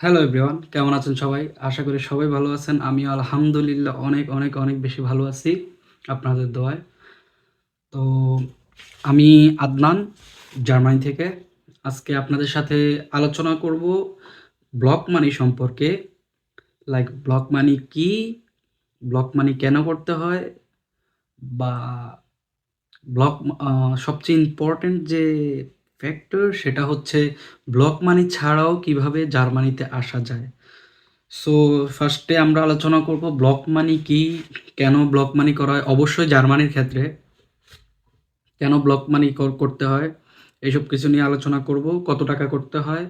Hello everyone কেমন আছেন সবাই? আশা করি সবাই ভালো আছেন। আমি আলহামদুলিল্লাহ অনেক অনেক অনেক বেশি ভালো আছি আপনাদের দোয়ায়। তো আমি আদনান, জার্মানি থেকে। আজকে আপনাদের সাথে আলোচনা করব ব্লক মানি সম্পর্কে। লাইক ব্লক মানি কি? ব্লক মানি কেন করতে হয়? বা ব্লক সবচেয়ে ইম্পর্ট্যান্ট যে ফ্যাক্টর সেটা হচ্ছে ব্লক মানি ছাড়াও কীভাবে জার্মানিতে আসা যায়। সো ফার্স্টে আমরা আলোচনা করব ব্লক মানি কি, কেন ব্লক মানি করা হয়? অবশ্যই জার্মানির ক্ষেত্রে। কেন ব্লক মানি করতে হয়? এইসব কিছু নিয়ে আলোচনা করব। কত টাকা করতে হয়?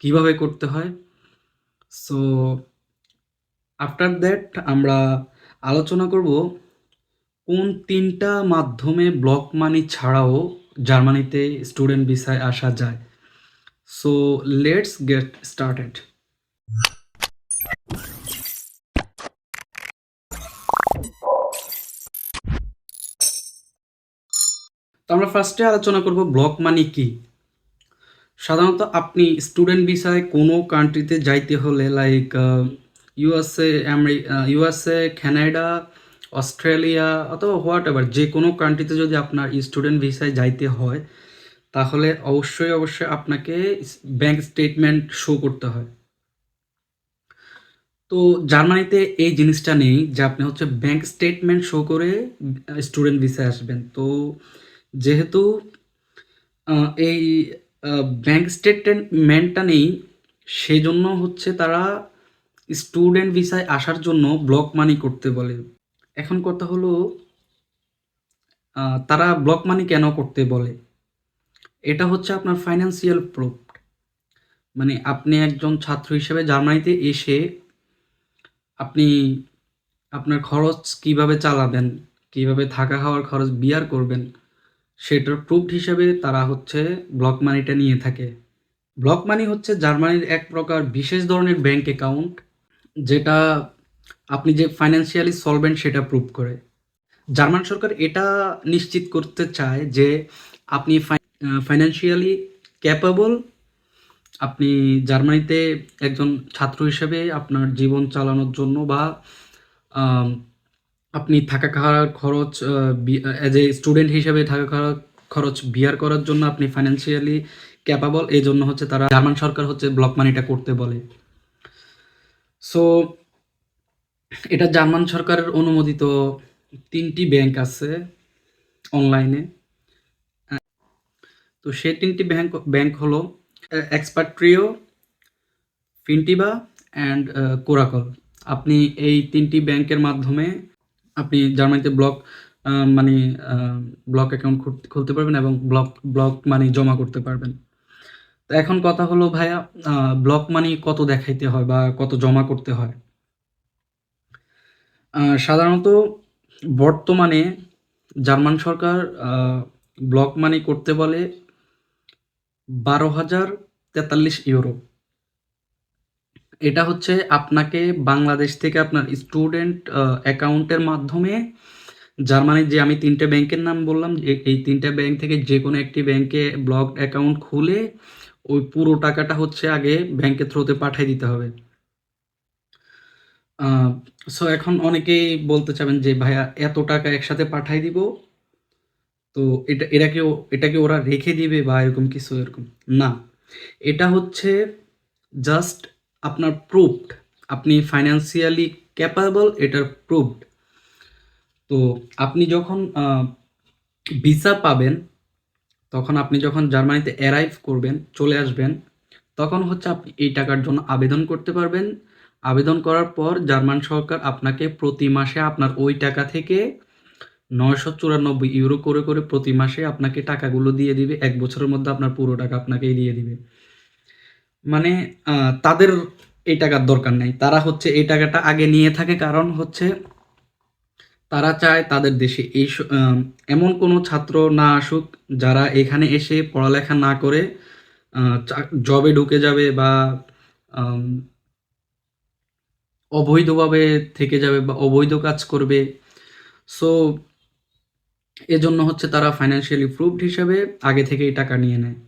কীভাবে করতে হয়? সো আফটার দ্যাট আমরা আলোচনা করব কোন তিনটা মাধ্যমে ব্লক মানি ছাড়াও জার্মানিতে স্টুডেন্ট ভিসায় আসা যায়। সো লেটস গেট স্টার্টেড আমরা ফার্স্টে আলোচনা করব ব্লক মানি কি? সাধারণত আপনি স্টুডেন্ট ভিসায় কোনো কান্ট্রিতে যাইতে হলে like USA USA Canada Australia অথবা হোয়াট এভার যে কোনো কান্ট্রিতে যদি আপনার স্টুডেন্ট ভিসায় যাইতে হয়, তাহলে অবশ্যই অবশ্যই আপনাকে ব্যাংক স্টেটমেন্ট শো করতে হয়। তো জার্মানিতে এই জিনিসটা নেই যে আপনি হচ্ছে ব্যাংক স্টেটমেন্ট শো করে স্টুডেন্ট ভিসায় আসবেন। তো যেহেতু এই ব্যাংক স্টেটমেন্টটা নেই সেই জন্য হচ্ছে তারা স্টুডেন্ট ভিসায় আসার জন্য ব্লক মানি করতে বলে। এখন কথা হলো তারা ব্লক মানি কেন করতে বলে? এটা হচ্ছে আপনার ফাইন্যান্সিয়াল প্রুফ মানে আপনি একজন ছাত্র হিসেবে জার্মানিতে এসে আপনি আপনার খরচ কীভাবে চালাবেন, কীভাবে থাকা খাওয়ার খরচ বিয়ার করবেন, সেটার প্রুফ হিসেবে তারা হচ্ছে ব্লক মানিটা নিয়ে থাকে। ব্লক মানি হচ্ছে জার্মানির এক প্রকার বিশেষ ধরনের ব্যাংক অ্যাকাউন্ট যেটা আপনি যে ফাইন্যান্সিয়ালি সলভেন্ট সেটা প্রুভ করে। জার্মান সরকার এটা নিশ্চিত করতে চায় যে আপনি ফাইন্যান্সিয়ালি ক্যাপাবল আপনি জার্মানিতে একজন ছাত্র হিসেবে আপনার জীবন চালানোর জন্য বা আপনি থাকা খাওয়ার খরচ অ্যাজ এ স্টুডেন্ট হিসেবে থাকা খাওয়ার খরচ বিয়ার করার জন্য আপনি ফাইন্যান্সিয়ালি ক্যাপাবল এই জন্য হচ্ছে তারা জার্মান সরকার হচ্ছে ব্লক মানিটা করতে বলে। সো এটা জার্মান সরকারের অনুমোদিত তিনটি ব্যাংক আছে অনলাইনে। তো সেই তিনটি ব্যাংক ব্যাংক হলো এক্সপার্ট্রিও ফিনটিবা অ্যান্ড কোরাকল। আপনি এই তিনটি ব্যাংকের মাধ্যমে আপনি জার্মানিতে ব্লক মানে ব্লক অ্যাকাউন্ট খুলতে পারবেন এবং ব্লক ব্লক মানি জমা করতে পারবেন। তো এখন কথা হলো ভাইয়া ব্লক মানি কত দেখাইতে হয় বা কত জমা করতে হয়? সাধারণত বর্তমানে জার্মান সরকার ব্লক মানি করতে বলে বারো হাজার তেতাল্লিশ ইউরো। এটা হচ্ছে আপনাকে বাংলাদেশ থেকে আপনার স্টুডেন্ট অ্যাকাউন্টের মাধ্যমে জার্মানির যে আমি তিনটে ব্যাংকের নাম বললাম এই তিনটে ব্যাংক থেকে যে কোনো একটি ব্যাংকে ব্লক অ্যাকাউন্ট খুলে ওই পুরো টাকাটা হচ্ছে আগে ব্যাংকের থ্রুতে পাঠিয়ে দিতে হবে। সো এখন অনেকেই বলতে চাবেন যে, ভাইয়া, এত টাকা একসাথে পাঠাই দিব? তো এটা এটাকে এটাকে ওরা রেখে দিবে বা এরকম কিছু, এরকম? না। এটা হচ্ছে জাস্ট আপনার প্রুফড আপনি ফাইন্যান্সিয়ালি ক্যাপাবল এটার প্রুফড তো আপনি যখন ভিসা পাবেন, তখন আপনি যখন জার্মানিতে অ্যারাইভ করবেন, চলে আসবেন, তখন হচ্ছে আপনি এই টাকার জন্য আবেদন করতে পারবেন। আবেদন করার পর জার্মান সরকার আপনাকে প্রতি মাসে আপনার ওই টাকা থেকে নয়শো চুরানব্বই ইউরো করে করে প্রতি মাসে আপনাকে টাকাগুলো দিয়ে দিবে। এক বছরের মধ্যে আপনার পুরো টাকা আপনাকেই দিয়ে দিবে। মানে তাদের এই টাকার দরকার নেই। তারা হচ্ছে এই টাকাটা আগে নিয়ে থাকে। কারণ হচ্ছে তারা চায় তাদের দেশে এই এমন কোনো ছাত্র না আসুক যারা এখানে এসে পড়ালেখা না করে জবে ঢুকে যাবে বা অবৈধভাবে থেকে যাবে বা অবৈধ কাজ করবে। সো এজন্য হচ্ছে তারা ফাইন্যান্সিয়ালি প্রুভড হিসেবে আগে থেকেই টাকা নিয়ে নেয়।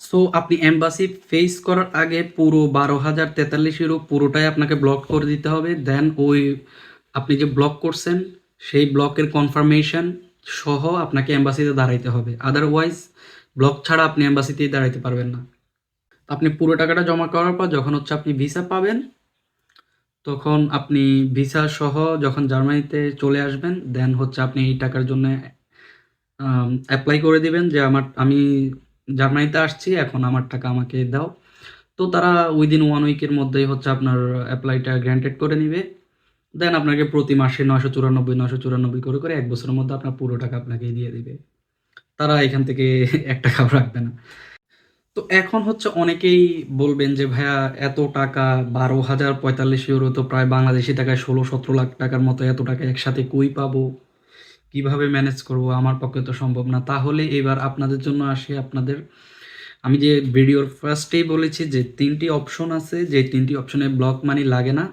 সো আপনি এম্বাসি ফেস করার আগে পুরো বারো হাজার তেতাল্লিশ ইউরো পুরোটাই আপনাকে ব্লক করে দিতে হবে। দেন ওই আপনি যে ব্লক করছেন, সেই ব্লকের কনফার্মেশন সহ আপনাকে এম্বাসিতে দাঁড়াইতে হবে। আদারওয়াইজ ব্লক ছাড়া আপনি এম্বাসিতেই দাঁড়াইতে পারবেন না। আপনি পুরো টাকাটা জমা করার পর যখন হচ্ছে আপনি ভিসা পাবেন তখন আপনি ভিসা সহ যখন জার্মানিতে চলে আসবেন দেন হচ্ছে আপনি এই টাকার জন্য অ্যাপ্লাই করে দিবেন যে আমার, আমি জার্মানিতে আসছি, এখন আমার টাকা আমাকে দাও। তো তারা উইদিন ওয়ান উইকের মধ্যেই হচ্ছে আপনার অ্যাপ্লাইটা গ্র্যান্টেড করে নিবে। দেন আপনাকে প্রতি মাসে নশো চুরানব্বই নশো চুরানব্বই করে করে এক বছরের মধ্যে আপনার পুরো টাকা আপনাকে দিয়ে দিবে। তারা এখান থেকে এক টাকাও রাখবে না। তো এখন হচ্ছে অনেকেই বলবেন যে, ভাইয়া, এত টাকা, বারো হাজার পঁয়তাল্লিশ ইউরো তো প্রায় বাংলাদেশি টাকায় ষোলো, সতেরো লাখ টাকার মতো এত টাকা একসাথে কই পাবো? কীভাবে ম্যানেজ করব? আমার পক্ষে তো সম্ভব না। তাহলে এবার আপনাদের জন্য আসি আপনাদের। আমি যে ভিডিওর ফার্স্টেই বলেছি যে, তিনটি অপশন আছে। যে তিনটি অপশনে ব্লক মানি লাগে না।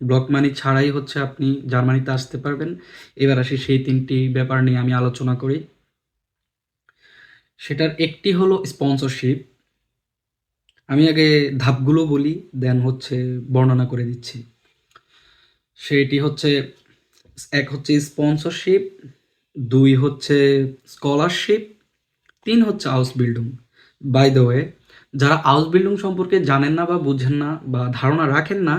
ব্লক মানি ছাড়াই হচ্ছে আপনি জার্মানিতে আসতে পারবেন। এবার আসি সেই তিনটি ব্যাপার নিয়ে আমি আলোচনা করি। সেটার একটি হলো স্পন্সরশিপ আমি আগে ধাপগুলো বলি দেন হচ্ছে বর্ণনা করে দিচ্ছি। সেটি হচ্ছে, এক হচ্ছে স্পন্সরশিপ দুই হচ্ছে স্কলারশিপ তিন হচ্ছে house building by the way যারা হাউস বিল্ডিং সম্পর্কে জানেন না বা বুঝেন না বা ধারণা রাখেন না,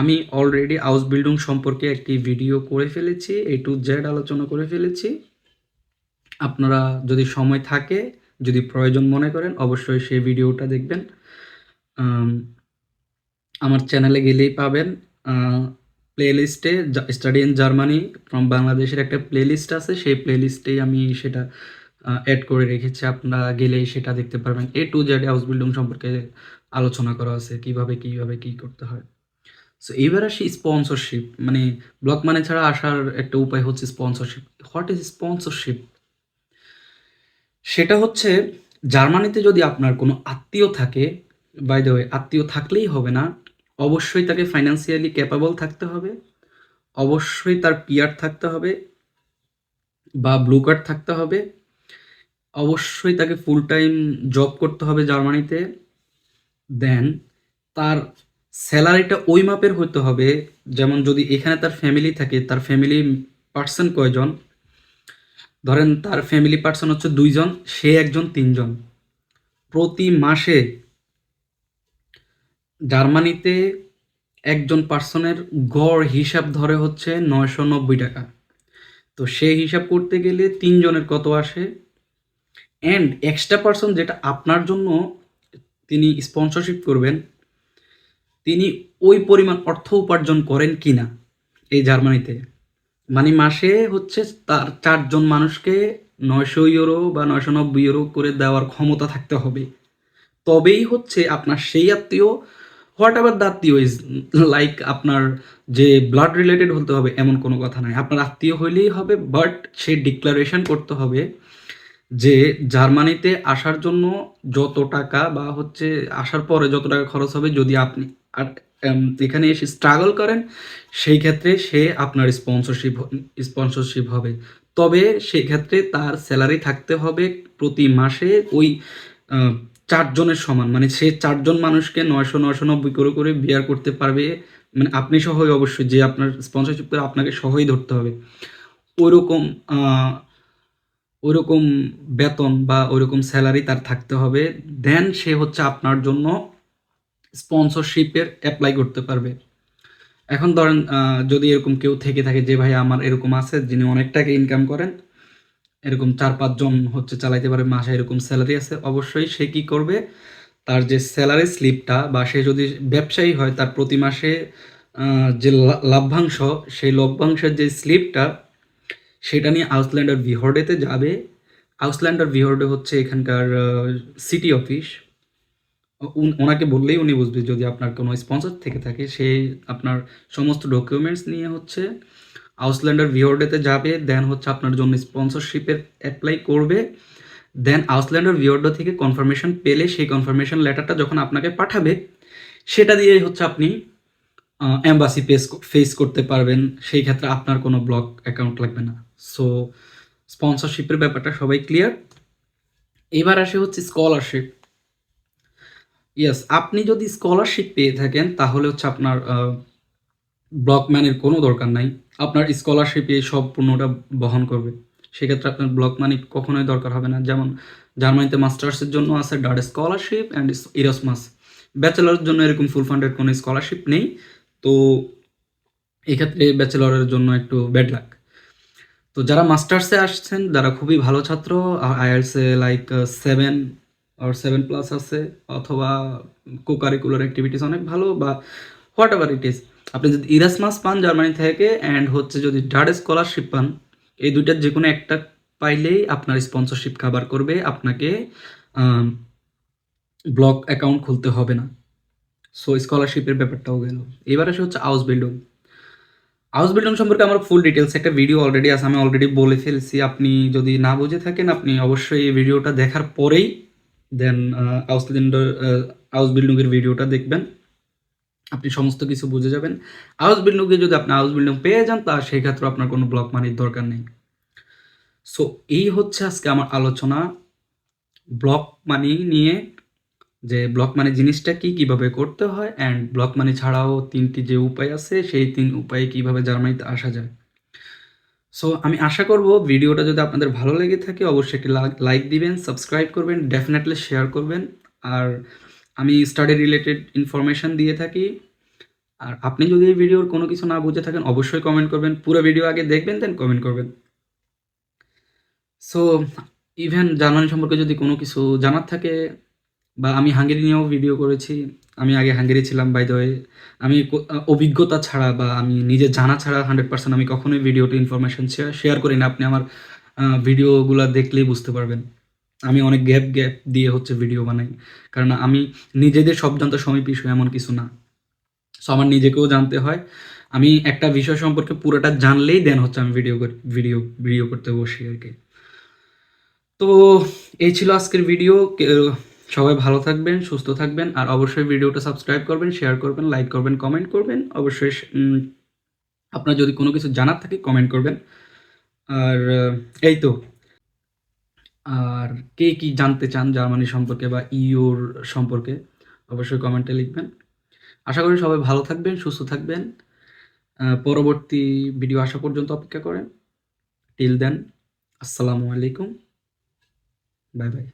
আমি অলরেডি হাউস বিল্ডিং সম্পর্কে একটি ভিডিও করে ফেলেছি এ টু জেড আলোচনা করে ফেলেছি। আপনারা যদি সময় থাকে, যদি প্রয়োজন মনে করেন, অবশ্যই সেই ভিডিওটা দেখবেন। আমার চ্যানেলে গেলেই পাবেন প্লেলিস্টে স্টাডি ইন জার্মানি ফ্রম বাংলাদেশের একটা প্লেলিস্ট আছে, সেই প্লেলিস্টেই আমি সেটা অ্যাড করে রেখেছি, আপনারা গেলেই সেটা দেখতে পারবেন। A to Z house building সম্পর্কে আলোচনা করা আছে, কীভাবে কীভাবে, কি করতে হয়। সো এবার আসি স্পন্সরশিপ মানে ব্লক মানে ছাড়া আসার একটা উপায় হচ্ছে স্পন্সরশিপ হোয়াট ইজ স্পন্সরশিপ সেটা হচ্ছে, জার্মানিতে যদি আপনার কোনো আত্মীয় থাকে বাই দ্য ওয়ে আত্মীয় থাকলেই হবে না। অবশ্যই তাকে ফাইন্যান্সিয়ালি ক্যাপাবল থাকতে হবে। অবশ্যই তার পিয়ার থাকতে হবে বা ব্লু কার্ড থাকতে হবে। অবশ্যই তাকে ফুল টাইম জব করতে হবে জার্মানিতে। দেন তার স্যালারিটা ওই মাপের হতে হবে। যেমন যদি এখানে তার ফ্যামিলি থাকে, তার ফ্যামিলি পার্সন কয়জন? ধরেন তার ফ্যামিলি পার্সন হচ্ছে দুইজন, সে একজন, তিনজন। প্রতি মাসে জার্মানিতে একজন পার্সনের গড় হিসাব ধরে হচ্ছে নয়শো নব্বই টাকা। তো সে হিসাব করতে গেলে তিনজনের কত আসে? অ্যান্ড এক্সট্রা পার্সন যেটা আপনার জন্য তিনি স্পন্সরশিপ করবেন, তিনি ওই পরিমাণ অর্থ উপার্জন করেন কি না এই জার্মানিতে? মানে মাসে হচ্ছে তার চারজন মানুষকে নয়শো ইউরো বা নয়শো নব্বই ইউরো করে দেওয়ার ক্ষমতা থাকতে হবে। তবেই হচ্ছে আপনার সেই আত্মীয় হোয়াট এভার আত্মীয় ইজ লাইক আপনার যে ব্লাড রিলেটেড হতে হবে এমন কোনো কথা নাই। আপনার আত্মীয় হইলেই হবে, বাট সে ডিক্লারেশন করতে হবে যে জার্মানিতে আসার জন্য যত টাকা বা হচ্ছে আসার পরে যত টাকা খরচ হবে, যদি আপনি আর এখানে এসে স্ট্রাগল করেন, সেই ক্ষেত্রে সে আপনার স্পন্সরশিপ স্পন্সরশিপ হবে। তবে সেই ক্ষেত্রে তার স্যালারি থাকতে হবে প্রতি মাসে ওই চারজনের সমান। মানে সে চারজন মানুষকে নয়শো নয়শো নব্বই করে করে বিয়ার করতে পারবে। মানে আপনি সহই অবশ্যই যে আপনার স্পন্সরশিপ করে আপনাকে সহই ধরতে হবে। ওইরকম আহ, ওইরকম বেতন বা ওরকম স্যালারি তার থাকতে হবে। দেন সে হচ্ছে আপনার জন্য স্পন্সরশিপের অ্যাপ্লাই করতে পারবে। এখন ধরেন যদি এরকম কেউ থেকে থাকে যে ভাই আমার এরকম আছে যিনি অনেক টাকা ইনকাম করেন এরকম চার পাঁচজন হচ্ছে চালাইতে পারে, মাসে এরকম স্যালারি আছে, অবশ্যই সে কি করবে? তার যে স্যালারি স্লিপটা বা সে যদি ব্যবসায়ী হয়, তার প্রতি মাসে যে লাভ্যাংশ, সেই লভ্যাংশের যে স্লিপটা সেটা নিয়ে আউসল্যান্ডার ভিহর্ডেতে যাবে। আউসল্যান্ডার ভিহর্ডে হচ্ছে এখানকার সিটি অফিস ওনাকে বললেই উনি বুঝবে, যদি আপনার কোনো স্পন্সর থেকে থাকে, সে আপনার সমস্ত ডকুমেন্টস নিয়ে হচ্ছে আউসল্যান্ডার ভিওর্ডেতে যাবে দেন হচ্ছে আপনার জন্য স্পন্সরশিপের অ্যাপ্লাই করবে। দেন আউসল্যান্ডার ভিওর্ডো থেকে কনফার্মেশন পেলে সেই কনফার্মেশন লেটারটা যখন আপনাকে পাঠাবে, সেটা দিয়ে হচ্ছে আপনি অ্যাম্বাসি পেস ফেস করতে পারবেন। সেই ক্ষেত্রে আপনার কোনো ব্লক অ্যাকাউন্ট লাগবে না। সো স্পন্সরশিপের ব্যাপারটা সবাই ক্লিয়ার এবার আসে হচ্ছে স্কলারশিপ ইয়েস আপনি যদি স্কলারশিপ পেয়ে থাকেন, তাহলে হচ্ছে আপনার ব্লক ম্যানের কোনো দরকার নাই। আপনার স্কলারশিপে সম্পূর্ণটা বহন করবে। সেক্ষেত্রে আপনার ব্লক মানি কখনোই দরকার হবে না। যেমন জার্মানিতে মাস্টার্সের জন্য আছে ডাট স্কলারশিপ অ্যান্ড ইরাসমাস ব্যাচেলারের জন্য এরকম ফুল ফান্ডের কোনো স্কলারশিপ নেই। তো এক্ষেত্রে ব্যাচেলরের জন্য একটু ব্যাড লাক তো যারা মাস্টার্সে আসছেন, যারা খুবই ভালো ছাত্র আইএলসে লাইক সেভেন আর সেভেন প্লাস আছে, অথবা কোকারিকুলার অ্যাক্টিভিটিস অনেক ভালো বা হোয়াট এভার ইট ইজ আপনি যদি ইরাসমাস পান, জার্মানি থেকে অ্যান্ড হচ্ছে যদি ডাড স্কলারশিপ পান, এই দুইটার যে কোনো একটা পাইলেই আপনার স্পন্সরশিপ কাভার করবে, আপনাকে ব্লক অ্যাকাউন্ট খুলতে হবে না। সো স্কলারশিপের ব্যাপারটাও গেল। এবার আসে হচ্ছে হাউস বিল্ডিং হাউস বিল্ডিং সম্পর্কে আমার ফুল ডিটেলস একটা ভিডিও অলরেডি আছে, আমি অলরেডি বলে ফেলছি। আপনি যদি না বুঝে থাকেন, আপনি অবশ্যই এই ভিডিওটা দেখার পরেই দেন হাউস হাউস বিল্ডিংয়ের ভিডিওটা দেখবেন। আপনি সমস্ত কিছু বুঝে যাবেন। হাউস বিল্ডিংয়ে যদি আপনি হাউস বিল্ডিং পেয়ে যান তা সেই ক্ষেত্রে আপনার কোনো ব্লক মানির দরকার নেই। সো এই হচ্ছে আজকে আমার আলোচনা। ব্লক মানি নিয়ে যে ব্লক মানি জিনিসটা কি, কীভাবে করতে হয় অ্যান্ড ব্লক মানি ছাড়াও তিনটি যে উপায় আছে, সেই তিন উপায়ে কীভাবে জার্মানিতে আসা যায়। সো আমি আশা করব ভিডিওটা যদি আপনাদের ভালো লেগে থাকে, অবশ্যই একটি লাইক দিবেন সাবস্ক্রাইব করবেন ডেফিনেটলি শেয়ার করবেন। আর আমি স্টাডি রিলেটেড ইনফরমেশান দিয়ে থাকি। আর আপনি যদি এই ভিডিওর কোনো কিছু না বুঝে থাকেন, অবশ্যই কমেন্ট করবেন। পুরো ভিডিও আগে দেখবেন দেন কমেন্ট করবেন। সো ইভেন জার্মানি সম্পর্কে যদি কোনো কিছু জানার থাকে, বা আমি হাঙ্গেরি নিয়েও ভিডিও করেছি, আমি আগে হাঙ্গেরি ছিলাম বাই দ্য ওয়ে আমি অভিজ্ঞতা ছাড়া বা আমি নিজে জানা ছাড়া হান্ড্রেড পার্সেন্ট আমি কখনোই ভিডিওতে ইনফরমেশন শেয়ার করি না। আপনি আমার ভিডিওগুলো দেখলেই বুঝতে পারবেন। আমি অনেক গ্যাপ গ্যাপ দিয়ে হচ্ছে ভিডিও বানাই। কারণ আমি নিজেদের জানতে সময় পিছু এমন কিছু না। সো আমার নিজেকেও জানতে হয়। আমি একটা বিষয় সম্পর্কে পুরোটা জানলেই দেন হচ্ছে আমি ভিডিও ভিডিও ভিডিও করতে বসি আর কি। তো এই ছিল আজকের ভিডিও সবাই ভালো থাকবেন, সুস্থ থাকবেন, আর অবশ্যই ভিডিওটা সাবস্ক্রাইব করবেন শেয়ার করবেন লাইক করবেন কমেন্ট করবেন। অবশ্যই আপনার যদি কোনো কিছু জানার থাকে কমেন্ট করবেন। আর, এই তো। আর কে কি জানতে চান জার্মানি সম্পর্কে বা ইউর সম্পর্কে, অবশ্যই কমেন্টে লিখবেন। আশা করি সবাই ভালো থাকবেন, সুস্থ থাকবেন। পরবর্তী ভিডিও আসা পর্যন্ত অপেক্ষা করেন। টিল দেন আসসালামু আলাইকুম। Bye bye